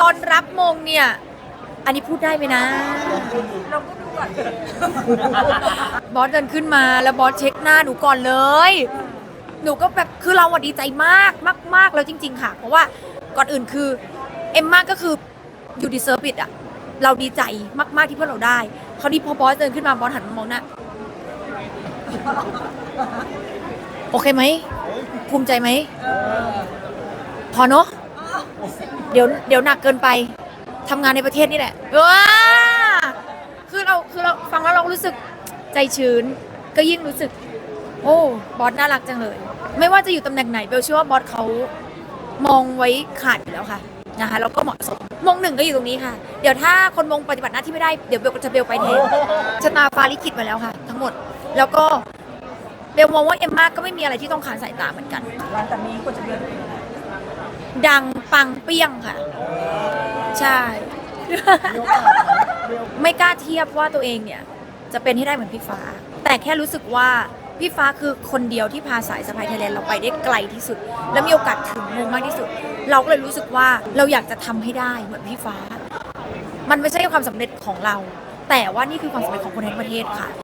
ตอนรับมงเนี่ย อันนี้พูดได้ไหมนะ เราก็ดูก่อนบอสเดินขึ้นมาแล้วบอสเช็คหน้าหนูก่อนเลย หนูก็แบบคือเราอะดีใจมากมากมากแล้วจริง ๆ ค่ะ เพราะว่าก่อนอื่นคือเอ็มมากก็คืออยู่ดีเซอร์บิดอะเราดีใจมาก ๆ ที่พวกเราได้เขาวนี้พอบอสเดินขึ้นมาบอสหันมามองหน้าโอเคไหมภูมิใจไหมพอเนาะ เดี๋ยวเดี๋ยวหนักเกินไปทำงานในประเทศนี่แหละว้าคือเราคือเราฟังแล้วเรารู้สึกใจชื้น ก็ยิ่งรู้สึก โอ้บอสน่ารักจังเลย ไม่ว่าจะอยู่ตำแหน่งไหนเบลเชื่อว่าบอสเขามองไว้ขาดอยู่แล้วค่ะนะคะแล้วก็เหมาะสมมงหนึ่งก็อยู่ตรงนี้ค่ะ เดี๋ยวถ้าคนมงปฏิบัติหน้าที่ไม่ได้เดี๋ยวเบลจะเบลไปแทนชะตาฟ้าลิขิตมาแล้วค่ะ ทั้งหมดแล้วก็เบลมองว่าเอมมาก็ไม่มีอะไรที่ต้องขานสายตาเหมือนกัน หลังจากนี้ควรจะเดินดัง ปังเปี้ยงค่ะ ใช่ ไม่กล้าเทียบว่าตัวเองเนี่ยจะเป็นให้ได้เหมือนพี่ฟ้า แต่แค่รู้สึกว่าพี่ฟ้าคือคนเดียวที่พาสายสะพายไทยแลนด์เราไปได้ไกลที่สุด และมีโอกาสถึงมงมากที่สุด เราก็เลยรู้สึกว่าเราอยากจะทำให้ได้เหมือนพี่ฟ้า มันไม่ใช่ความสำเร็จของเรา แต่ว่านี่คือความสำเร็จของคนทั้งประเทศค่ะ